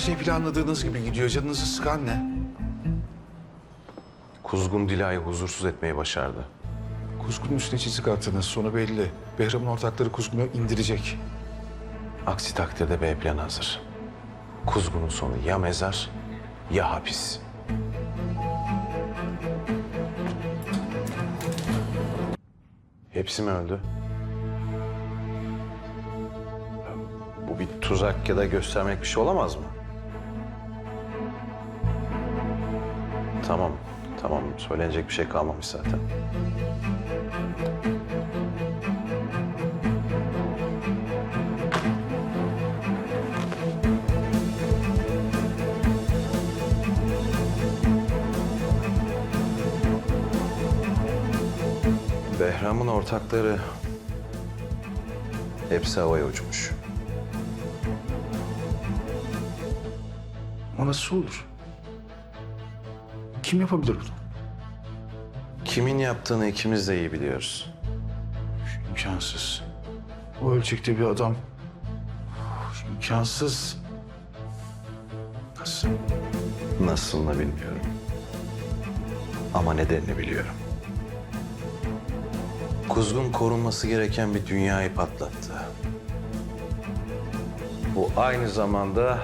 Her şey planladığınız gibi gidiyor. Canınızı sıkan ne? Kuzgun Dila'yı huzursuz etmeyi başardı. Kuzgun'un üstüne çizik attınız. Sonu belli. Behram'ın ortakları Kuzgun'u indirecek. Aksi takdirde B planı hazır. Kuzgun'un sonu ya mezar ya hapis. Hepsi mi öldü? Bu bir tuzak ya da göstermek bir şey olamaz mı? Tamam, tamam. Söylenecek bir şey kalmamış zaten. Behram'ın ortakları hepsi havaya uçmuş. O nasıl olur? Kim yapabilir bunu? Kimin yaptığını ikimiz de iyi biliyoruz. İmkansız. O ölçekte bir adam. İmkansız. Nasıl? Nasılını bilmiyorum. Ama nedenini biliyorum. Kuzgun korunması gereken bir dünyayı patlattı. Bu aynı zamanda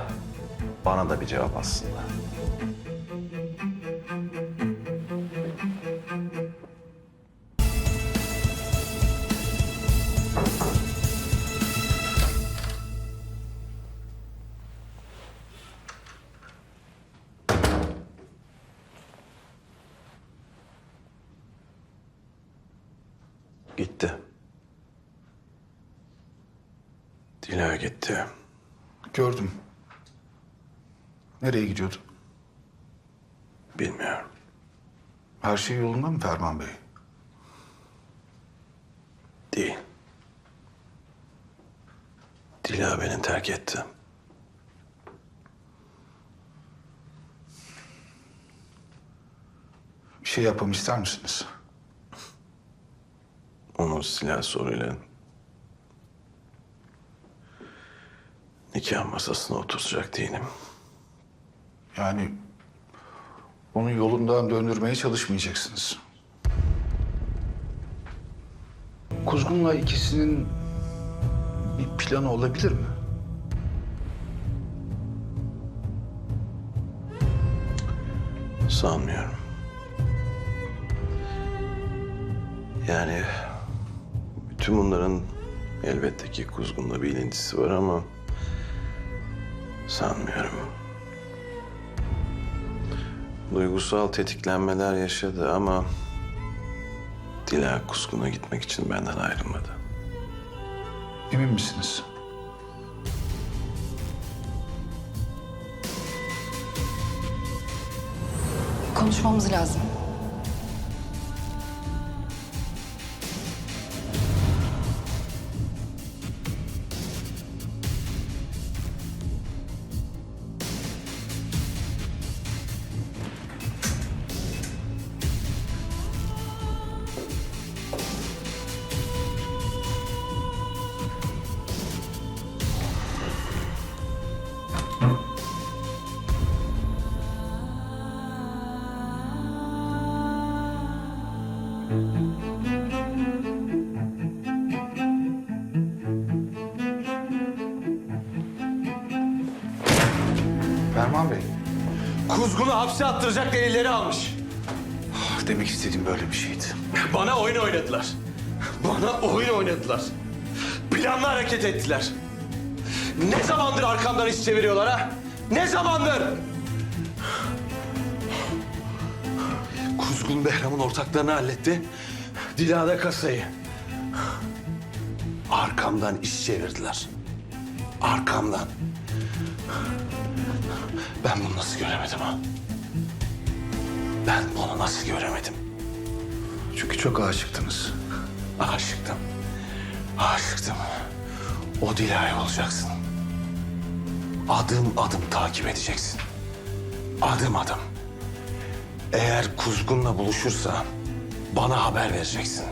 bana da bir cevap aslında. Dila gitti. Gördüm. Nereye gidiyordu? Bilmiyorum. Her şey yolunda mı Ferman Bey? Değil. Dila beni terk etti. Bir şey yapmamı ister misiniz? Onu silah soruyla nikah masasına oturtacak değilim. Yani onu yolundan döndürmeye çalışmayacaksınız. Kuzgun'la ikisinin bir planı olabilir mi? Sanmıyorum. Yani bütün bunların elbette ki Kuzgun'la bir ilintisi var ama sanmıyorum. Duygusal tetiklenmeler yaşadı ama Dila Kuzgun'a gitmek için benden ayrılmadı. Emin misiniz? Konuşmamız lazım. Ferman Bey, Kuzgun'u hapse attıracak delilleri almış. demek istediğim böyle bir şeydi. Bana oyun oynadılar. Bana oyun oynadılar. Planlı hareket ettiler. Ne zamandır arkamdan iş çeviriyorlar ha? Ne zamandır? Kuzgun Behram'ın ortaklarını halletti. Dila da kasayı. Arkamdan iş çevirdiler. Arkamdan. Ben bunu nasıl göremedim ha? Ben bunu nasıl göremedim? Çünkü çok aşıktınız. Aşıktım. Aşıktım. O Dila'yı olacaksın. Adım adım takip edeceksin. Adım adım. Eğer Kuzgun'la buluşursa bana haber vereceksin.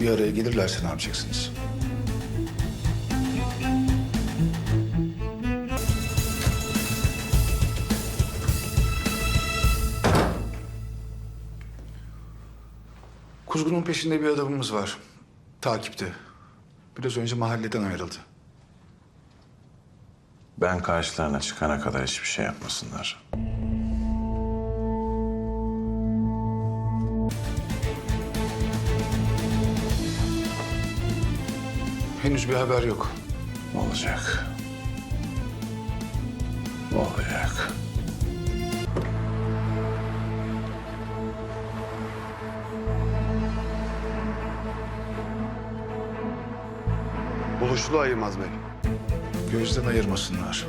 Bir araya gelirlerse ne yapacaksınız? Kuzgun'un peşinde bir adamımız var. Takipte. Biraz önce mahalleden ayrıldı. Ben karşılarına çıkana kadar hiçbir şey yapmasınlar. Henüz bir haber yok. Olacak. Olacak. Buluşlu Ayılmaz Bey. Gözden ayırmasınlar.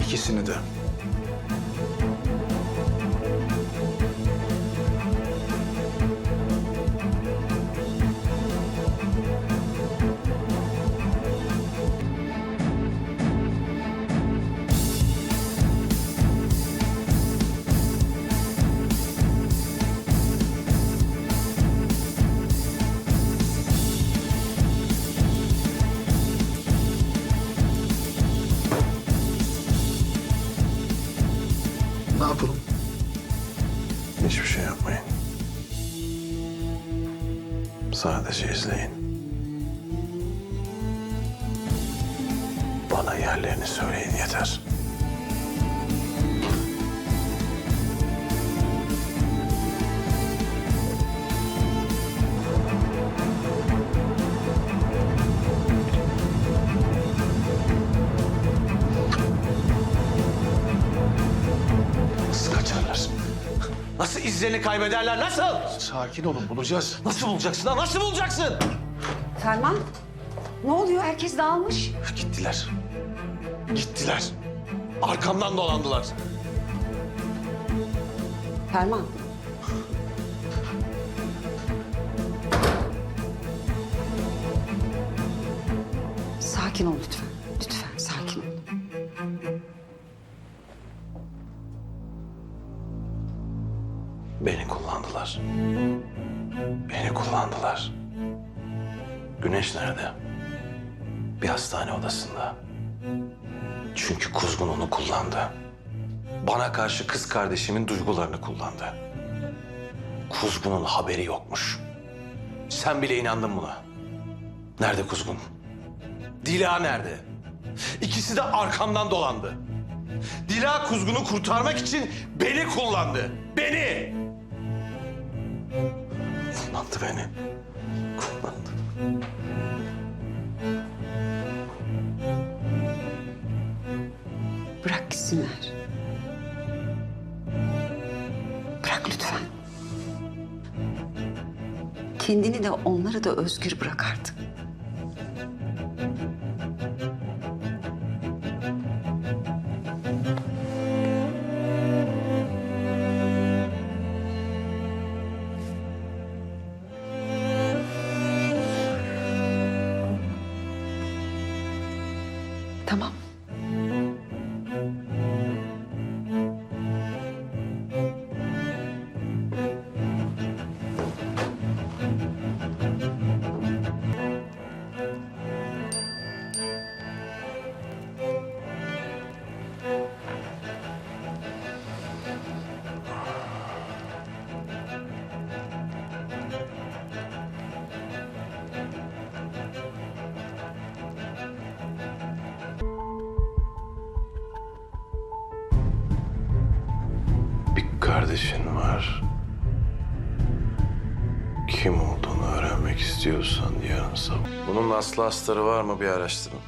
İkisini de. Ne yapalım? Hiçbir şey yapmayın. Sadece izleyin. Bana yerlerini söyleyin yeter. İzlerini kaybederler? Nasıl? Sakin olun bulacağız. Nasıl bulacaksın ha? Nasıl bulacaksın? Selman, ne oluyor? Herkes dağılmış. Gittiler. Gittiler. Arkamdan dolandılar. Selman. Sakin ol. Lütfen Beni kullandılar. Beni kullandılar. Güneş nerede? Bir hastane odasında. Çünkü Kuzgun onu kullandı. Bana karşı kız kardeşimin duygularını kullandı. Kuzgun'un haberi yokmuş. Sen bile inandın buna. Nerede Kuzgun? Dila nerede? İkisi de arkamdan dolandı. Dila kuzgunu kurtarmak için beni kullandı. Beni! Kullandı beni. Kullandı. Bırak gitsinler. Bırak lütfen. Kendini de onları da özgür bırak artık. Kardeşin var. Kim olduğunu öğrenmek istiyorsan yarın sabah. Bunun aslı astarı var mı bir araştırın.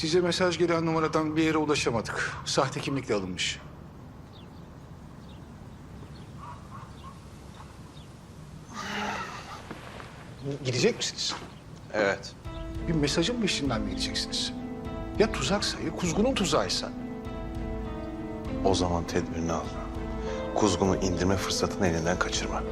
Size mesaj gelen numaradan bir yere ulaşamadık. Sahte kimlikle alınmış. Gidecek misiniz? Evet. Bir mesajın peşinden mi gideceksiniz? Ya tuzaksa ya kuzgunun tuzağıysa? O zaman tedbirini al. Kuzgun'u indirme fırsatını elinden kaçırma.